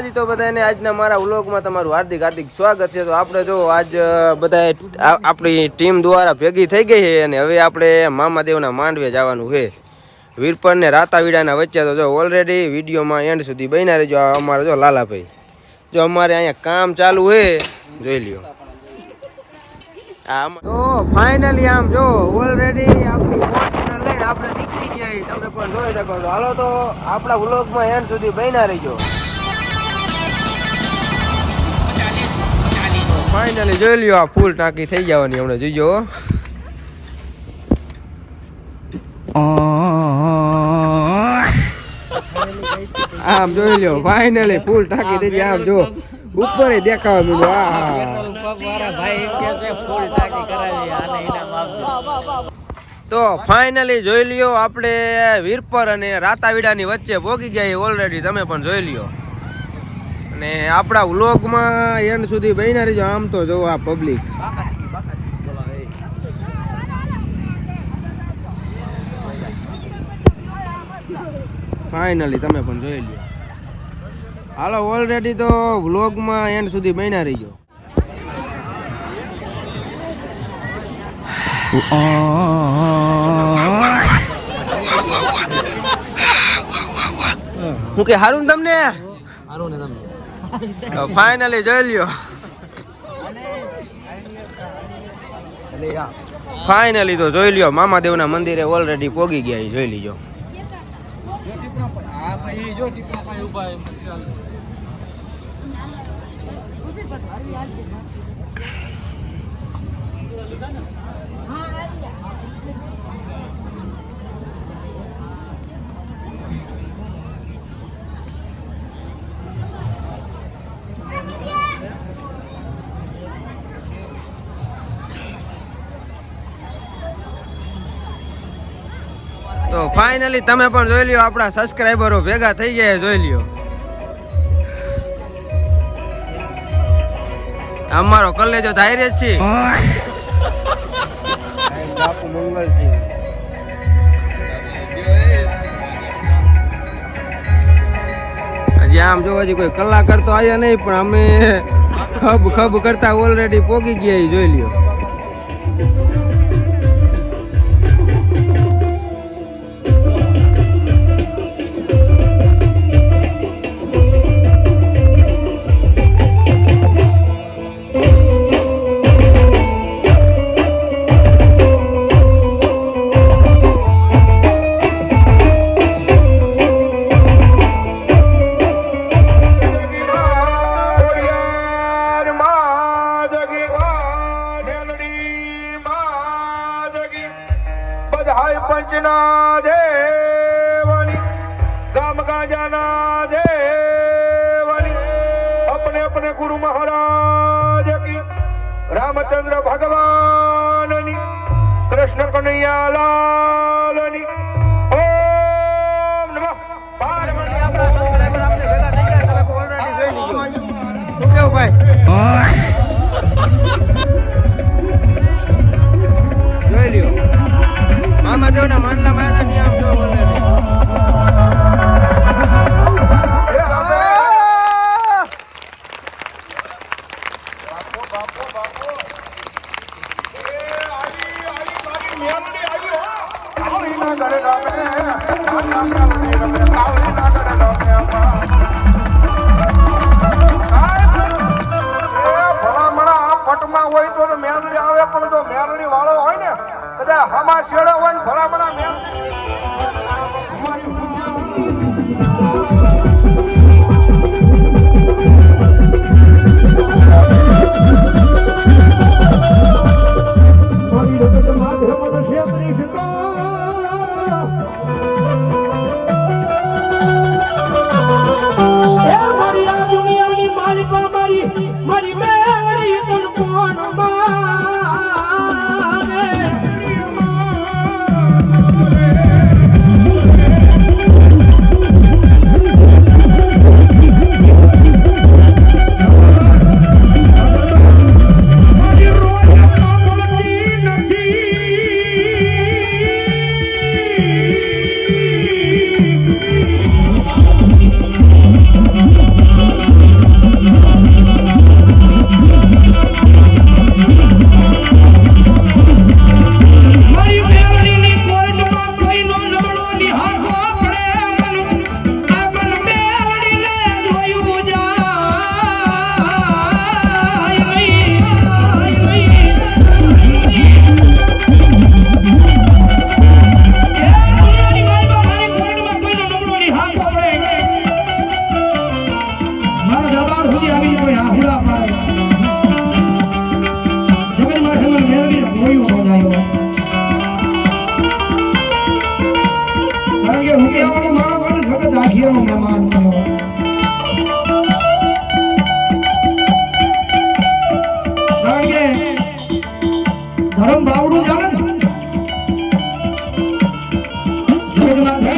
માતાજી તો બધાને આજના મારા વ્લોગમાં તમારું હાર્દિક હાર્દિક સ્વાગત છે. તો આપણે જો આજ બધા આપણી ટીમ દ્વારા ભેગી થઈ ગઈ છે અને હવે આપણે મામાદેવના માંડવે જવાનું છે. વીરપર ને રાતાવીડાના વચ્ચે તો જો ઓલરેડી વિડીયોમાં એન્ડ સુધી બન્યા રહેજો. અમારે જો લાલાભાઈ. જો અમારે અહીંયા કામ ચાલુ છે. જોઈ લ્યો. આમ, તો ફાઇનલી આમ જો ઓલરેડી આપણી ફોર્ચ્યુનર લઈને આપણે નીકળી ગયા તમે પણ જોઈ શકો છો. હાલો તો આપણા વ્લોગમાં એન્ડ સુધી બન્યા રહેજો. ફાઇનલી જોઈ લ્યો આ ફૂલ ટાંકી થઈ જવાની હમણાં, જોઈજો આમ જોઈ લ્યો ફાઇનલી ફૂલ ટાંકી થઈ જાય આમ જો, ઉપર દેખાવા માંડ્યું. તો ફાઇનલી જોઈ લ્યો આપણે વીરપર અને રાતાવીડાની વચ્ચે ભોગી ગયા ઓલરેડી તમે પણ જોઈ લ્યો. અને આપણા વ્લોગમાં એન્ડ સુધી બન્યા રહીજો. આમ તો જો આ પબ્લિક ફાઇનલી તમે પણ જોઈ લ્યો. હાલો ઓલરેડી તો વ્લોગમાં એન્ડ સુધી બન્યા રહીજો. હું કે હારું ને તમને? ફાઇનલી જોઈ લ્યો. ફાઇનલી તો જોઈ લ્યો મામાદેવના મંદિરે ઓલરેડી પોગી ગયા જોઈ લીજો. તો ફાઇનલી તમે પણ જોઈ લ્યો, આપણા સબસ્ક્રાઈબરો ભેગા થઈ ગયા જોઈ લ્યો. અમારો કલેજો ધાર્ય જ છે. બાપુ મંગલસિંહ હજી આમ જોવા કોઈ કલાકાર તો આવ્યા નહીં, પણ અમે ખબ ખબ કરતા ઓલરેડી પોગી ગયા જોઈ લ્યો. ગજના દેવની ગામ ગાજાના દેવની અપને અપને ગુરુ મહારાજ કી રામચંદ્ર ભગવાનની કૃષ્ણ કનૈયા લાલની ઓમ નમઃ. ભાઈ? મામા દેવના માનલા માતા ની જગન્નાથ હે?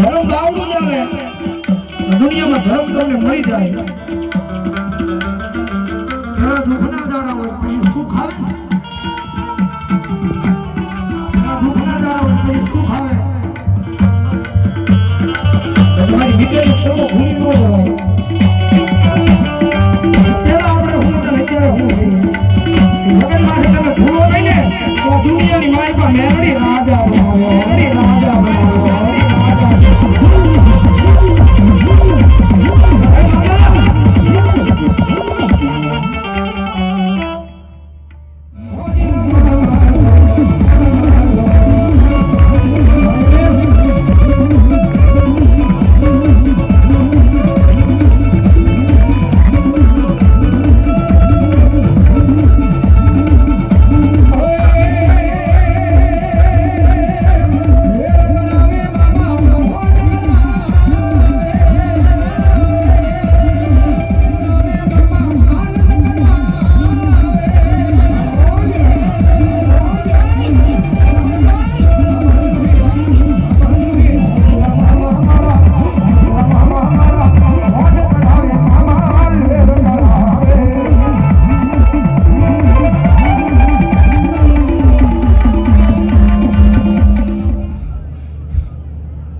ધર્મ બાવડું ચાલે દુનિયામાં ધર્મ તમને મળી જાય. ઘણા દુઃખના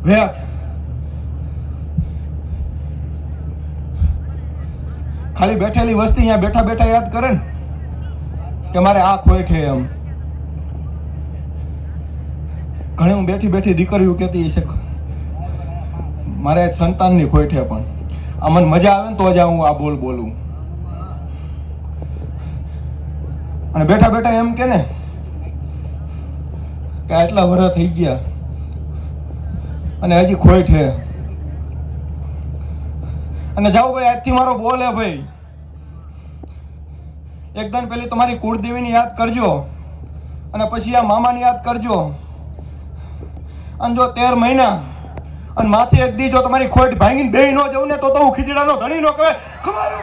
વ્યાક ખાલી બેઠેલી વસ્તી અહીંયા બેઠા બેઠા યાદ કરે ને કે મારે આ ખોય છે એમ. ઘણી હું બેઠી બેઠી દીકરીઓ કહેતી છે મારે સંતાનની ખોય છે પણ. આ મને મજા આવે ને તો જ હું આ બોલ બોલું. અને બેઠા બેઠા એમ કે ને કે આટલા વર્ષ થઈ ગયા. અને હજી ખોટ છે અને જાઓ ભાઈ, આજથી મારો બોલ હે ભાઈ. એકદમ પેલી તમારી કુળદેવીની યાદ કરજો. અને પછી આ મામાની યાદ કરજો. અને જો તેર મહિના, અને માથે એક દી જો તમારી ખોટ ભાંગીને બે ન જવું ને તો તો હું ખીચડાનો ધણી નો કહે ખમારું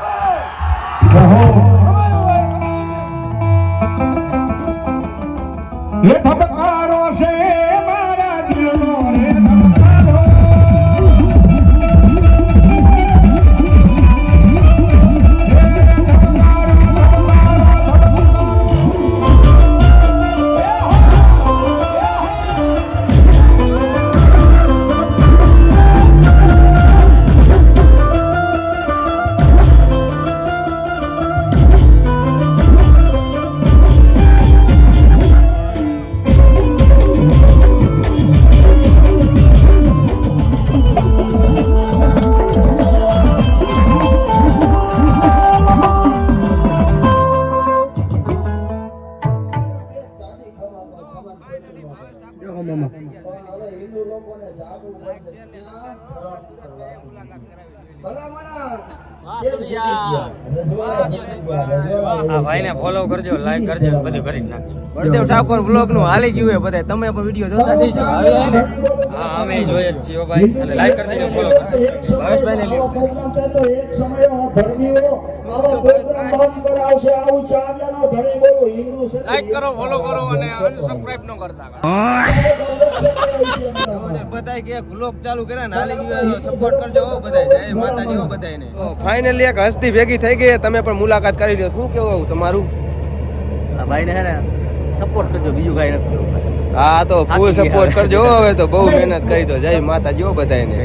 આ ભાઈને ફોલો કરજો લાઈક કરજો બધું કરી જ નાખજો. બળદેવ ઠાકોર બ્લોગનું હાલી ગયું હોય બધા તમે પણ વીડિયો જોતા જઈશો હા અમે જોઈએ જ છીએ ભાઈ. અને લાઈક કરી દેજો ફોલો કરી દેજો. ભાવેશભાઈને લાઈક કરો ફોલો કરો અને અનસબસ્ક્રાઇબ ન કરતા. બધાય કે બ્લોગ ચાલુ કર્યા ને હાલી સપોર્ટ કરજો બધાય. જય માતાજી બધાયને. ફાઇનલી એક હસ્તી ભેગી થઈ ગઈ તમે પણ મુલાકાત કરી લ્યો. શું કેવું તમારું? આ ભાઈને હે ને સપોર્ટ કરજો બીજું કાંઈ નથી હા તો ફૂલ સપોર્ટ કરજો હવે તો. બહુ મહેનત કરી તો. જય માતાજી બધાયને.